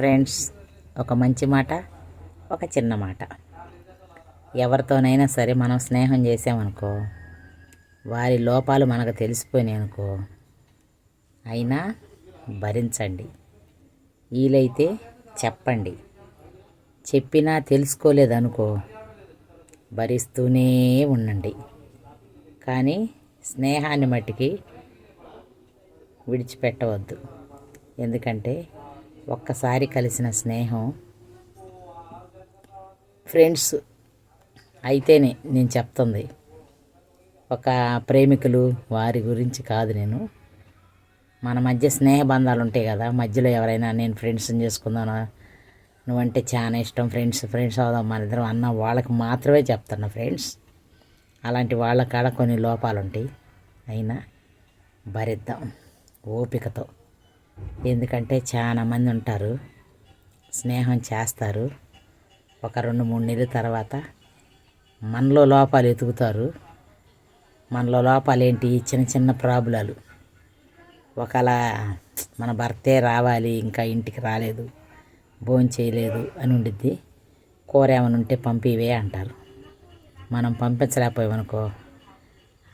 Friends ఒక మంచి మాట ఒక చిన్న మాట. ఎవరితోనైనా సరే మనం స్నేహం చేసామనుకో వారి లోపాలు మనకు తెలిసిపోయినాయి అనుకో అయినా భరించండి. వీలైతే చెప్పండి. చెప్పినా తెలుసుకోలేదనుకో భరిస్తూనే ఉండండి. కానీ స్నేహాన్ని మట్టికి విడిచిపెట్టవద్దు. ఎందుకంటే ఒక్కసారి కలిసిన స్నేహం. ఫ్రెండ్స్ అయితేనే నేను చెప్తుంది. ఒక ప్రేమికులు వారి గురించి కాదు నేను. మన మధ్య స్నేహ బంధాలు ఉంటాయి కదా మధ్యలో ఎవరైనా నేను ఫ్రెండ్స్ని చేసుకుందాను నువ్వంటే చాలా ఇష్టం ఫ్రెండ్స్ ఫ్రెండ్స్ అవుదాం మన ఇద్దరం అన్న వాళ్ళకి మాత్రమే చెప్తున్నా ఫ్రెండ్స్ అలాంటి వాళ్ళ కాడ కొన్ని లోపాలు ఉంటాయి అయినా భరిద్దాం. ఓపికతో. ఎందుకంటే చాలా మంది ఉంటారు స్నేహం చేస్తారు. ఒక రెండు మూడు నెలల తర్వాత మనలో లోపాలు ఎతుకుతారు మనలో లోపాలు ఏంటి? చిన్న చిన్న ప్రాబ్లాలు. ఒకలా మన భర్తే రావాలి ఇంకా ఇంటికి రాలేదు భోజనం చేయలేదు అని ఉండిద్ది. కూర ఏమైనా ఉంటే పంపివే అంటారు. మనం పంపించలేకపోయామనుకో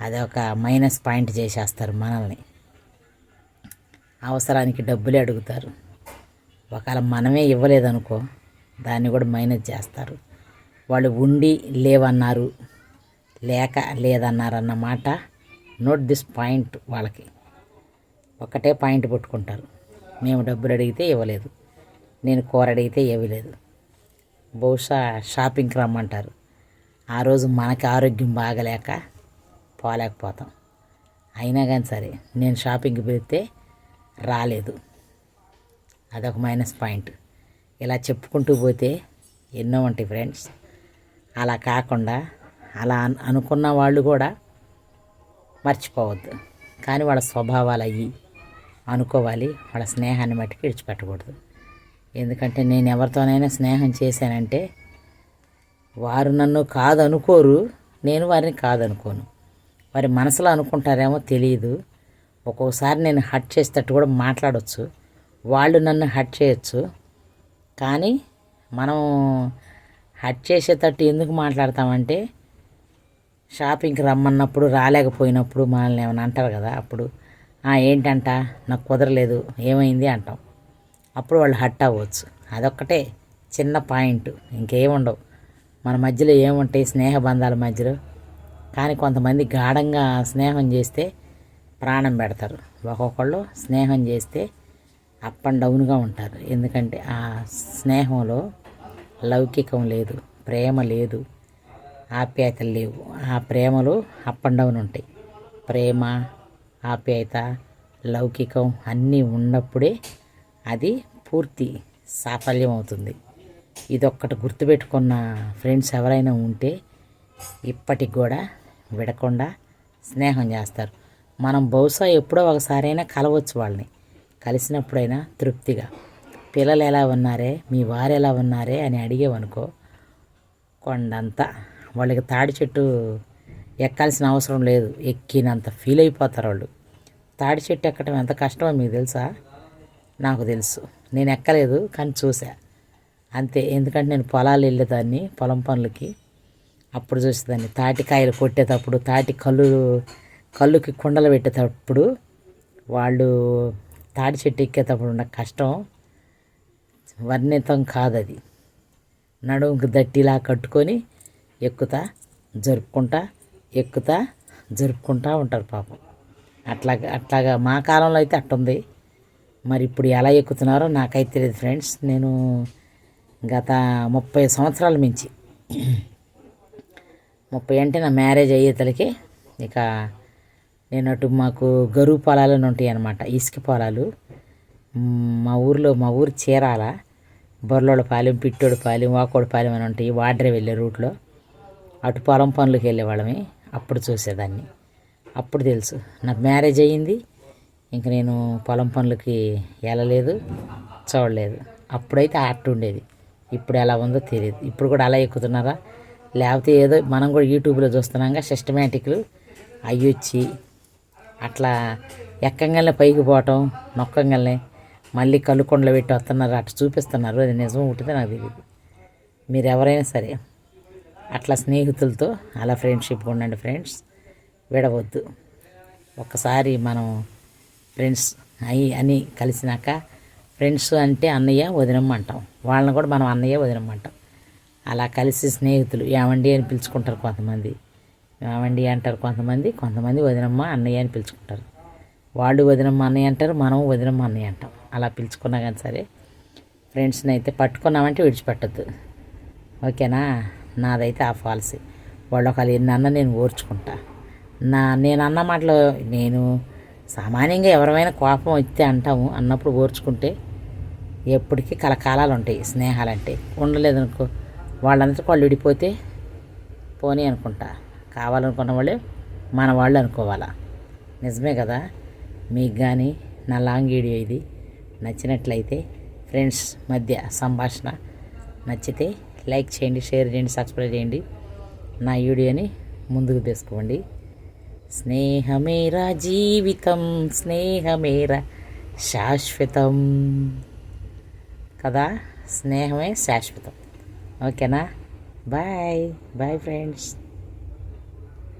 అది ఒక మైనస్ పాయింట్ చేసేస్తారు మనల్ని. అవసరానికి డబ్బులే అడుగుతారు. ఒకవేళ మనమే ఇవ్వలేదనుకో దాన్ని కూడా మైనస్ చేస్తారు. వాళ్ళు ఉండి లేవన్నారు లేక లేదన్నారు అన్నమాట నోట్ దిస్ పాయింట్ వాళ్ళకి. ఒకటే పాయింట్ పట్టుకుంటారు. మేము డబ్బులు అడిగితే ఇవ్వలేదు. నేను కూర అడిగితే ఇవ్వలేదు. బహుశా షాపింగ్కి రమ్మంటారు. ఆ రోజు మనకి ఆరోగ్యం బాగలేక పోలేకపోతాం. అయినా కానీ సరే నేను షాపింగ్కి పెడితే రాలేదు. అదొక మైనస్ పాయింట్. ఇలా చెప్పుకుంటూ పోతే ఎన్నో ఉంటాయి ఫ్రెండ్స్. అలా కాకుండా అలా అనుకున్న వాళ్ళు కూడా మర్చిపోవద్దు. కానీ వాళ్ళ స్వభావాలు అయ్యి అనుకోవాలి వాళ్ళ స్నేహాన్ని మట్టుకు విడిచిపెట్టకూడదు. ఎందుకంటే నేను ఎవరితోనైనా స్నేహం చేశానంటే వారు నన్ను కాదనుకోరు నేను వారిని కాదనుకోను. వారి మనసులో అనుకుంటారేమో తెలియదు ఒక్కోసారి నేను హట్ చేసేటట్టు కూడా మాట్లాడవచ్చు వాళ్ళు నన్ను హట్ చేయొచ్చు. కానీ మనం హట్ చేసేటట్టు ఎందుకు మాట్లాడతామంటే షాపింగ్కి రమ్మన్నప్పుడు రాలేకపోయినప్పుడు మనల్ని ఏమైనా అంటారు కదా అప్పుడు ఏంటంట? నాకు కుదరలేదు. ఏమైంది? అంటాం. అప్పుడు వాళ్ళు హట్ అవ్వచ్చు. అదొక్కటే చిన్న పాయింట్. ఇంకేముండవు మన మధ్యలో ఏముంటాయి? స్నేహ బంధాల మధ్యలో. కానీ కొంతమంది గాఢంగా స్నేహం చేస్తే ప్రాణం పెడతారు. ఒక్కొక్కళ్ళు స్నేహం చేస్తే అప్ అండ్ డౌన్గా ఉంటారు. ఎందుకంటే ఆ స్నేహంలో లౌకికం లేదు ప్రేమ లేదు ఆప్యాయతలు లేవు. ఆ ప్రేమలు అప్ అండ్ డౌన్ ఉంటాయి. ప్రేమ ఆప్యాయత లౌకికం అన్నీ ఉన్నప్పుడే అది పూర్తి సాఫల్యం అవుతుంది ఇదొక్కటి గుర్తుపెట్టుకున్న ఫ్రెండ్స్ ఎవరైనా ఉంటే ఇప్పటికి కూడా విడకుండా స్నేహం చేస్తారు. మనం బహుశా ఎప్పుడో ఒకసారైనా కలవచ్చు వాళ్ళని. కలిసినప్పుడైనా తృప్తిగా. పిల్లలు ఎలా ఉన్నారే మీ వారు ఎలా ఉన్నారే అని అడిగేవనుకో కొండంతా వాళ్ళకి తాడి చెట్టు ఎక్కాల్సిన అవసరం లేదు. ఎక్కినంత ఫీల్ అయిపోతారు వాళ్ళు. తాడి చెట్టు ఎక్కడం ఎంత కష్టమో మీకు తెలుసా? నాకు తెలుసు. నేను ఎక్కలేదు కానీ చూసా అంతే. ఎందుకంటే నేను పొలాలు వెళ్ళేదాన్ని పొలం పనులకి. అప్పుడు చూసేదాన్ని. తాటికాయలు కొట్టేటప్పుడు తాటి కళ్ళు కళ్ళుకి కుండలు పెట్టేటప్పుడు వాళ్ళు తాటి చెట్టు ఎక్కేటప్పుడు ఉన్న కష్టం వర్ణితం కాదది. నడుముకి దట్టిలా కట్టుకొని ఎక్కుతా జరుపుకుంటా ఎక్కుతా జరుపుకుంటా ఉంటారు పాపం. అట్లాగా అట్లాగా మా కాలంలో అయితే అట్టుంది. మరి ఇప్పుడు ఎలా ఎక్కుతున్నారో నాకైతే తెలియదు ఫ్రెండ్స్. నేను గత ముప్పై సంవత్సరాల మించి ముప్పై అంటే నా మ్యారేజ్ అయ్యేతలకి ఇక నేను అటు మాకు గరువు పొలాలు ఉంటాయి అనమాట ఇసుక పొలాలు. మా ఊర్లో మా ఊరు చీరాల. బొర్లోడ పాలెం పిట్టోడు పాలెం వాకోడు పాలెం అని ఉంటాయి. వాడ్రే వెళ్ళే రూట్లో. అటు పొలం పనులకు వెళ్ళేవాళ్ళమే అప్పుడు చూసేదాన్ని. అప్పుడు తెలుసు. నాకు మ్యారేజ్ అయ్యింది. ఇంక నేను పొలం పనులకి వెళ్ళలేదు. చూడలేదు. అప్పుడైతే ఆర్ట్ ఉండేది. ఇప్పుడు ఎలా ఉందో తెలియదు. ఇప్పుడు కూడా అలా ఎక్కుతున్నారా? లేకపోతే ఏదో మనం కూడా యూట్యూబ్లో చూస్తున్నాగా సిస్టమేటిక్లు అయ్యొచ్చి అట్లా ఎక్కంగానే పైకి పోవటం నొక్కంగానే మళ్ళీ కళ్ళుకొండలు పెట్టి వస్తున్నారు అట్లా చూపిస్తున్నారు. అది నిజం ఉంటుంది నాకు తెలియదు మీరు ఎవరైనా సరే అట్లా స్నేహితులతో అలా ఫ్రెండ్షిప్ ఉండండి ఫ్రెండ్స్ విడవద్దు. ఒక్కసారి మనం ఫ్రెండ్స్ అయ్యి అని కలిసినాక ఫ్రెండ్స్ అంటే అన్నయ్య వదినమ్మ అంటాం. వాళ్ళని కూడా మనం అన్నయ్య వదినమ్మ అంటాం. అలా కలిసి స్నేహితులు ఏమండి అని పిలుచుకుంటారు కొంతమంది. ఏమండి అంటారు కొంతమంది. కొంతమంది వదినమ్మ అన్నయ్య అని పిలుచుకుంటారు. వాళ్ళు వదినమ్మ అన్నయ్య అంటారు మనం వదినమ్మ అన్నయ్య అంటాం. అలా పిలుచుకున్నా కానీ సరే ఫ్రెండ్స్ని అయితే పట్టుకున్నామంటే విడిచిపెట్టద్దు. ఓకేనా? నాదైతే ఆ పాలసీ. వాళ్ళు ఒకళ్ళు ఎన్నన్న నేను ఓర్చుకుంటా. నా నేను అన్న మాటలు నేను సామాన్యంగా ఎవరైనా కోపం వస్తే అంటాము. అన్నప్పుడు ఓర్చుకుంటే ఎప్పటికీ కలకాలాలు ఉంటాయి స్నేహాలంటే. ఉండలేదనుకో వాళ్ళంతా వాళ్ళు విడిపోతే పోనీ అనుకుంటా. కావాలనుకున్న వాళ్ళే మన వాళ్ళు అనుకోవాలా? నిజమే కదా? మీకు కానీ నా లాంగ్ వీడియో ఇది నచ్చినట్లయితే ఫ్రెండ్స్ మధ్య సంభాషణ నచ్చితే లైక్ చేయండి షేర్ చేయండి సబ్స్క్రైబ్ చేయండి. నా వీడియోని ముందుకు తీసుకోండి స్నేహమేరా జీవితం స్నేహమేరా శాశ్వతం. కదా? స్నేహమే శాశ్వతం. ఓకేనా? బాయ్. Bye friends.